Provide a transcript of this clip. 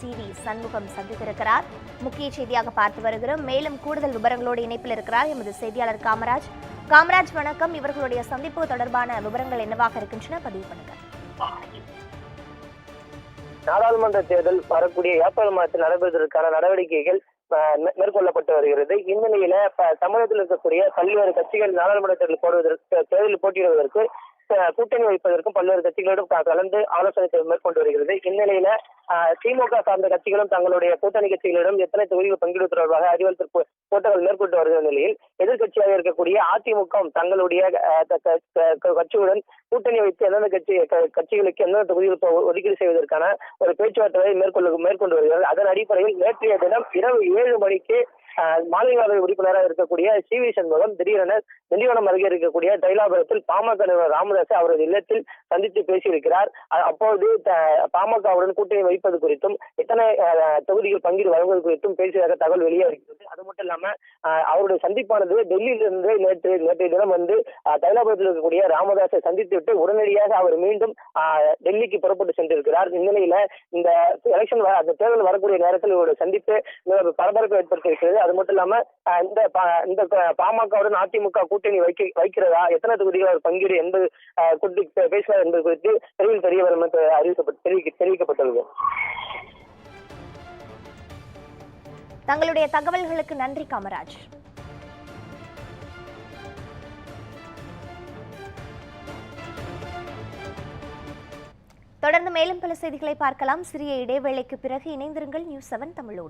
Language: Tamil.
C V Shanmugam சந்தித்திருக்கிறார். முக்கிய செய்தியாக பார்த்து வருகிறோம். மேலும் கூடுதல் விவரங்களோடு இணைப்பில் இருக்கிறார் எமது செய்தியாளர் காமராஜ். காமராஜ் வணக்கம். இவர்களுடைய சந்திப்பு தொடர்பான விவரங்கள் என்னவாக இருக்கின்றன பதிவு பண்ணுங்க. நாடாளுமன்ற தேர்தல் வரக்கூடிய ஏப்ரல் மாதத்தில் நடைபெறுவதற்கான நடவடிக்கைகள் அஹ், மேற்கொள்ளப்பட்டு வருகிறது. இந்நிலையில ப- தமிழகத்தில் இருக்கக்கூடிய பல்வேறு கட்சிகள் நாடாளுமன்ற தேர்தல் போடுவதற்கு தேர்தலில் போட்டியிடுவதற்கு கூட்டணி வைப்பதற்கும் பல்வேறு கட்சிகளோடும் கலந்து ஆலோசனை மேற்கொண்டு வருகிறது இந்நிலையில திமுக சார்ந்த கட்சிகளும் தங்களுடைய கூட்டணி கட்சிகளிடம் எத்தனை தொகுதிகள் பங்கிடுவது தொடர்பாக அறிவுறுத்தல் கூட்டங்கள் மேற்கொண்டு வருகிற நிலையில் எதிர்க்கட்சியாக இருக்கக்கூடிய அதிமுக தங்களுடைய க- கட்சியுடன் கூட்டணி வைத்து எந்தெந்த கட்சி கட்சிகளுக்கு எந்தெந்த தொகுதிகள் ஒதுக்கீடு செய்வதற்கான ஒரு பேச்சுவார்த்தையை மேற்கொள்ள மேற்கொண்டு வருகிறது. அதன் அடிப்படையில் நேற்றைய தினம் இரவு ஏழு மணிக்கு மாநிலங்களவை உறுப்பினராக இருக்கக்கூடிய சி வி சண்முகம் திடீரென திண்டிவனம் அருகே இருக்கக்கூடிய தைலாபுரத்தில் பாமக நிறுவனர் ராமதாஸ் அவரது இல்லத்தில் சந்தித்து பேசியிருக்கிறார். அப்போது பாமகவுடன் கூட்டணி வைப்பது குறித்தும் எத்தனை தொகுதிகள் பங்கீடு வழங்குவது குறித்தும் பேசியதாக தகவல் வெளியாகிறது அது மட்டும் இல்லாம அவருடைய சந்திப்பானது டெல்லியில இருந்து நேற்று நேற்றைய தினம் வந்து தைலாபுரத்தில் இருக்கக்கூடிய ராமதாஸை சந்தித்து விட்டு உடனடியாக அவர் மீண்டும் டெல்லிக்கு புறப்பட்டு சென்றிருக்கிறார். இந்நிலையில இந்த எலெக்ஷன் அந்த தேர்தல் வரக்கூடிய நேரத்தில் இவருடைய சந்திப்பு பரபரப்பு ஏற்படுத்தியிருக்கிறது. அது மட்டும் இல்லாம இந்த இந்த பாமகவுடன் அதிமுக கூட்டணி வைக்க வைக்கிறதா எத்தனை தொகுதிகள் அவர் பங்கீடு என்பது குறித்து பேசுவார் என்பது குறித்து விரைவில் தெரிய வரும் என்று அறிவிக்கப்பட்டு தெரிவிக்கப்பட்டுள்ளது. தங்களுடைய தகவல்களுக்கு நன்றி காமராஜ். தொடர்ந்து மேலும் பல செய்திகளை பார்க்கலாம். சிறிய இடைவேளைக்கு பிறகு இணைந்திருங்கள் நியூஸ் செவன் தமிழோடு.